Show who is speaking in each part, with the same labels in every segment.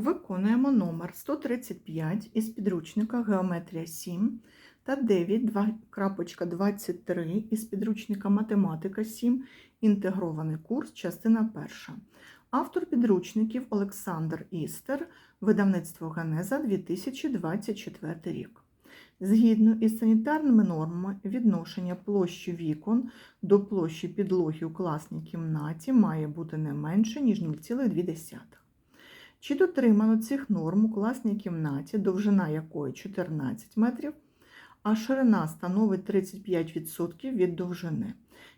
Speaker 1: Виконуємо номер 135 із підручника Геометрія 7 та 9.23 із підручника Математика 7. Інтегрований курс, частина 1. Автор підручників Олександр Істер, видавництво Генеза 2024 рік. Згідно із санітарними нормами, відношення площі вікон до площі підлоги у класній кімнаті має бути не менше, ніж 0,2. Чи дотримано цих норм у класній кімнаті, довжина якої 14 метрів, а ширина становить 35% від довжини,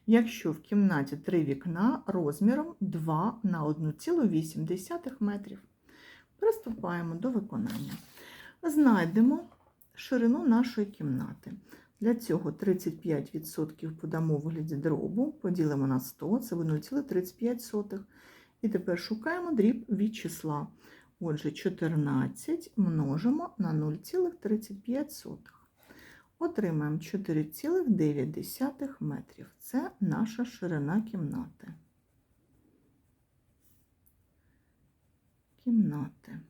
Speaker 1: якщо в кімнаті три вікна розміром 2 на 1,8 метрів. Приступаємо до виконання. Знайдемо ширину нашої кімнати. Для цього 35% подамо в вигляді дробу, поділимо на 100, це буде 0,35. І тепер шукаємо дріб від числа. Отже, 14 множимо на 0,35. Отримаємо 4,9 метрів. Це наша ширина кімнати. Кімнати.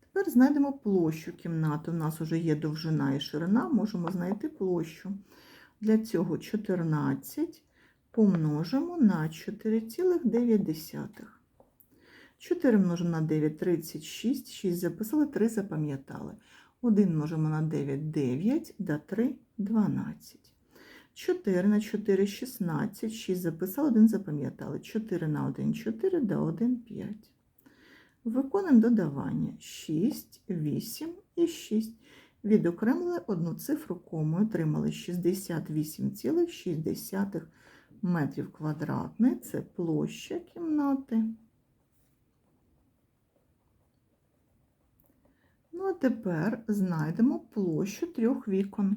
Speaker 1: Тепер знайдемо площу кімнати. У нас вже є довжина і ширина, можемо знайти площу. Для цього 14 помножимо на 4,9. 4 множимо на 9 36, 6 записали, 3 запам'ятали. 1 множимо на 9 9, да 3 12. 4 на 4 16, 6 записали, 1 запам'ятали. 4 на 1 4, да 1 5. Виконуємо додавання 6, 8 і 6. Відокремили одну цифру кому, отримали 68,6 метрів квадратних. Це площа кімнати. Ну, а тепер знайдемо площу трьох вікон.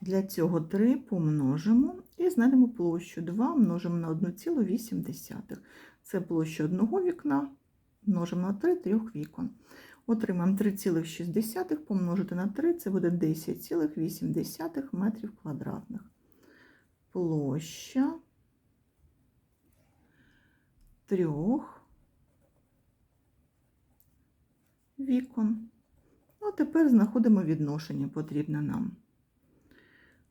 Speaker 1: Для цього 3 помножимо і знайдемо площу 2 множимо на 1,8. Це площа одного вікна, множимо на 3 трьох вікон. Отримаємо 3,6 помножити на 3, це буде 10,8 метрів квадратних. Площа трьох вікон. Ну, тепер знаходимо відношення потрібне нам.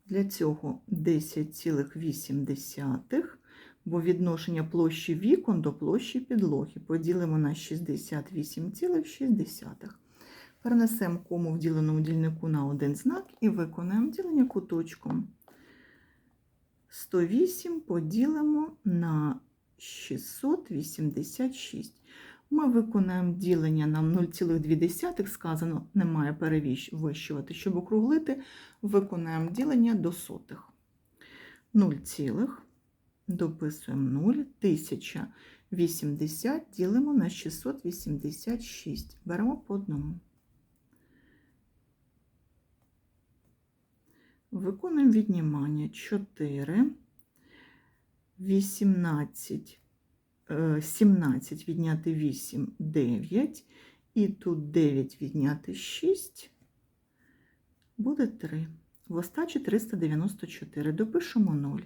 Speaker 1: Для цього 10,8, бо відношення площі вікон до площі підлоги поділимо на 68,6. Перенесемо кому в діленому дільнику на один знак і виконаємо ділення куточком. 108 поділимо на 686. Ми виконаємо ділення нам 0,2 сказано, немає перевищувати. Щоб округлити, виконаємо ділення до сотих. 0, цілих, дописуємо 0, 1080 ділимо на 686. Беремо по одному. Виконуємо віднімання 4, 18. 17 відняти 8 9, і тут 9 відняти 6, буде 3. В остачі 394. Допишемо 0.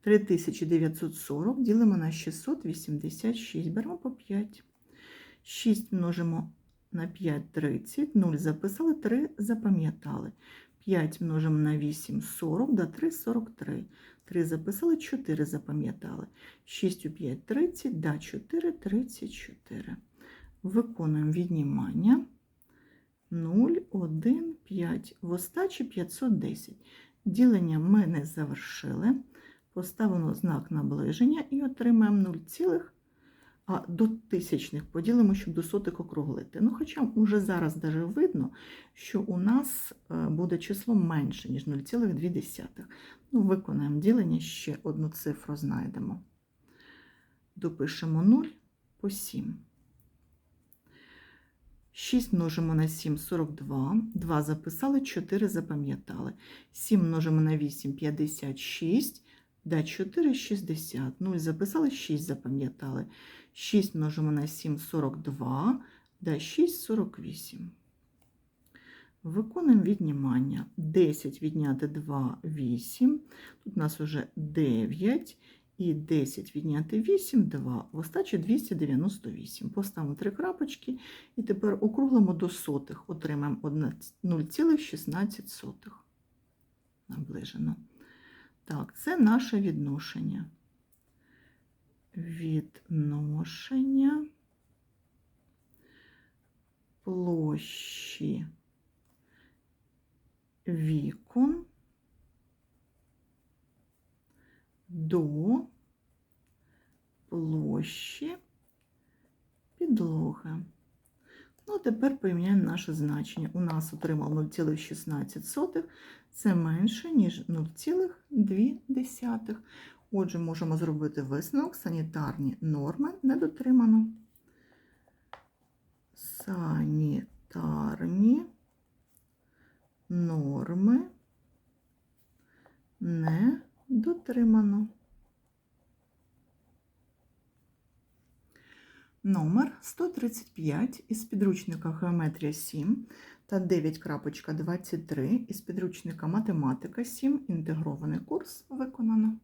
Speaker 1: 3940 ділимо на 686, беремо по 5. 6 множимо на 5 30, 0 записали, 3 запам'ятали. 5 множимо на 8 40, да 3 43. 3 записали, 4 запам'ятали. 6 у 5 30, да 4 34. Виконуємо віднімання 0, 1, 5. В остачі 510. Ділення ми не завершили. Поставимо знак наближення і отримаємо 0, цілих, а до тисячних поділимо, щоб до сотих округлити. Ну, Хоча вже зараз даже видно, що у нас буде число менше, ніж 0,2. Ну, Виконаємо ділення, ще одну цифру знайдемо. Допишемо 0 по 7. 6 множимо на 7 42, 2 записали, 4 запам'ятали. 7 множимо на 8 56, да 4 60. 0 записали, 6 запам'ятали. 6 множимо на 7 42, да 6 48. Виконуємо віднімання. 10 відняти 2 8. Тут у нас вже 9. І 10 відняти 8 – 2. В остачі 298. Поставимо три крапочки і тепер округлимо до сотих. Отримаємо 0,16. Наближено. Так, це наше відношення. Відношення площі вікон до площі підлоги. Ну, тепер порівняємо наше значення. У нас отримало 0,16, це менше, ніж 0,2. Отже, можемо зробити висновок, санітарні норми не дотримано. Санітарні норми не дотримано. Номер 135 із підручника Геометрія 7 та 9.23 із підручника Математика 7. Інтегрований курс виконано.